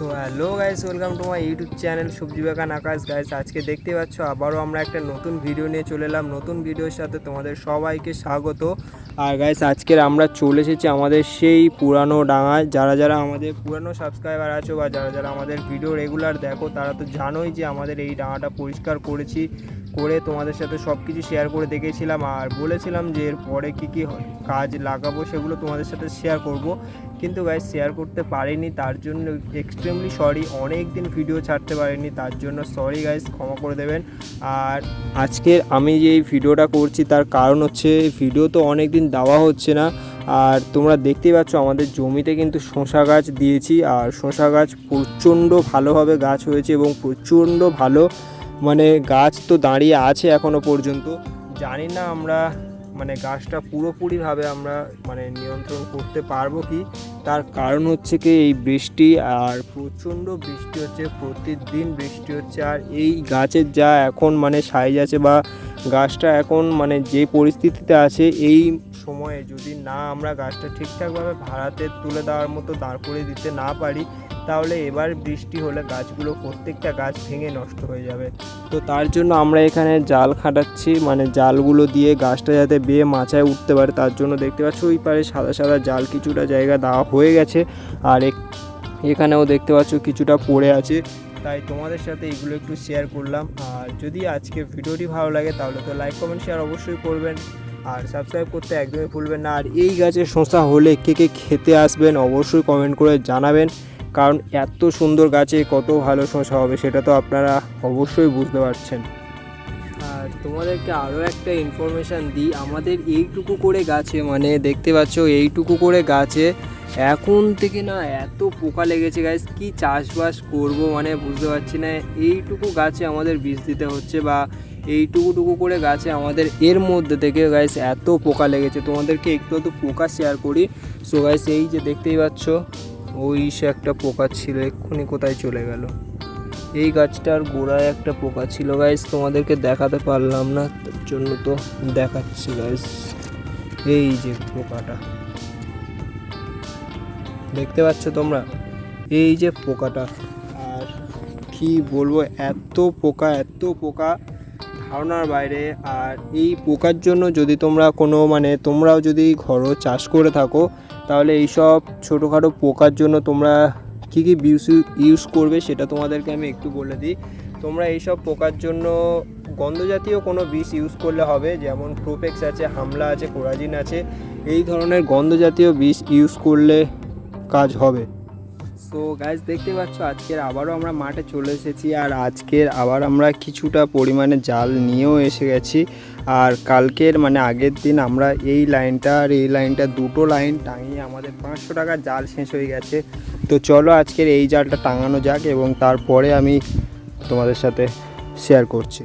So hello guys welcome to my YouTube channel সবজি বাগান আকাশ guys আজকে দেখতে পাচ্ছ, আবারও আমরা একটা নতুন ভিডিও নিয়ে চলে এলাম। নতুন ভিডিওর সাথে তোমাদের সবাইকে স্বাগত। আর গাইস আজকের আমরা চলে এসেছি আমাদের সেই পুরানো ডাঙায়। যারা যারা আমাদের পুরানো সাবস্ক্রাইবার আছো বা যারা যারা আমাদের ভিডিও রেগুলার দেখো, তারা তো জানোই যে আমাদের এই ডাঙাটা পরিষ্কার করেছি, করে তোমাদের সাথে সব কিছু শেয়ার করে দেখেছিলাম। আর বলেছিলাম যে এর পরে কী কী কাজ লাগাবো সেগুলো তোমাদের সাথে শেয়ার করব। কিন্তু গাইজ শেয়ার করতে পারিনি, তার জন্য এক্সট্রিমলি সরি অনেক দিন ভিডিও ছাড়তে পারিনি, তার জন্য সরি গাইজ ক্ষমা করে দেবেন। আর আজকের আমি যে এই ভিডিওটা করছি, তার কারণ হচ্ছে ভিডিও তো অনেক দিন দেওয়া হচ্ছে না। আর তোমরা দেখতেই পাচ্ছ, আমাদের জমিতে কিন্তু শশা গাছ দিয়েছি, আর শশা গাছ প্রচণ্ড ভালোভাবে গাছ হয়েছে এবং প্রচণ্ড ভালো মানে গাছ তো দাঁড়িয়ে আছে এখনও পর্যন্ত। জানি না আমরা মানে গাছটা পুরোপুরিভাবে আমরা মানে নিয়ন্ত্রণ করতে পারব কি? তার কারণ হচ্ছে কি এই বৃষ্টি আর প্রচণ্ড বৃষ্টি হচ্ছে, প্রতিদিন বৃষ্টি হচ্ছে। আর এই গাছের যা এখন মানে সাইজ আছে বা গাছটা এখন মানে যে পরিস্থিতিতে আছে, এই সময়ে যদি না আমরা গাছটা ঠিকঠাকভাবে ভাড়াতে তুলে দেওয়ার মতো দাঁড় করে দিতে না পারি, তাহলে এবার বৃষ্টি হলে গাছগুলো প্রত্যেকটা গাছ ভেঙে নষ্ট হয়ে যাবে। তো তার জন্য আমরা এখানে জাল খাটাচ্ছি মানে জালগুলো দিয়ে গাছটা যাতে বেয়ে মাচায় উঠতে পারে, তার জন্য দেখতে পাচ্ছ ওই পারে সাদা সাদা জাল কিছুটা জায়গা দেওয়া হয়ে গেছে, আর এখানেও দেখতে পাচ্ছ কিছুটা পড়ে আছে। তাই তোমাদের সাথে এগুলো একটু শেয়ার করলাম, আর যদি আজকে ভিডিওটি ভালো লাগে তাহলে তো লাইক কমেন্ট শেয়ার অবশ্যই করবেন। আর সাবস্ক্রাইব করতে একদমই ভুলবেন না। আর এই গাছের শসা হলে কে কে খেতে আসবেন অবশ্যই কমেন্ট করে জানাবেন। কারণ এত সুন্দর গাছে কত ভালো শসা হবে সেটা তো আপনারা অবশ্যই বুঝতে পারছেন। আর তোমাদেরকে আরও একটা ইনফরমেশান দিই। আমাদের এইটুকু করে গাছে মানে দেখতে পাচ্ছ এইটুকু করে গাছে এখন থেকে না এত পোকা লেগেছে গাছ কি চাষবাস করব মানে বুঝতে পারছি না। এইটুকু গাছে আমাদের বীজ দিতে হচ্ছে বা এইটুকু টুকু করে গাছে আমাদের এর মধ্যে থেকে গাইস এত পোকা লেগেছে। তোমাদেরকে একটু একটু পোকা শেয়ার করি। সো গাইস এই যে দেখতেই পাচ্ছ, ওই সে একটা পোকা ছিল, এক্ষুনি কোথায় চলে গেল? এই গাছটার গোড়ায় একটা পোকা ছিল গাইস তোমাদেরকে দেখাতে পারলাম না, তার জন্য তো দেখাচ্ছি গাইস এই যে পোকাটা। দেখতে পাচ্ছ তোমরা? এই যে পোকাটা। আর কি বলব, এত পোকা এত পোকা। ধারণার বাইরে, আর এই পোকার জন্য যদি তোমরা কোনো মানে তোমরাও যদি ঘরো চাষ করে থাকো, তাহলে এইসব ছোটোখাটো পোকার জন্য তোমরা কী কী বিষ ইউজ করবে সেটা তোমাদেরকে আমি একটু বলে দিই। তোমরা এইসব পোকার জন্য গন্ধ জাতীয় কোনো বিষ ইউজ করলে হবে, যেমন প্রোপেক্স আছে, হামলা আছে, কোরাজিন আছে, এই ধরনের গন্ধ জাতীয় বিষ ইউজ করলে কাজ হবে। সো গাইজ দেখতে পাচ্ছ, আজকের আবারও আমরা মাঠে চলে এসেছি আর আজকের আবার আমরা কিছুটা পরিমাণে জাল নিয়েও এসে গেছি। আর কালকের মানে আগের দিন আমরা এই লাইনটা আর এই লাইনটা দুটো লাইন টাঙিয়ে আমাদের পাঁচশো টাকা জাল শেষ হয়ে গেছে। তো চলো আজকের এই জালটা টাঙানো যাক এবং তারপরে আমি তোমাদের সাথে শেয়ার করছি।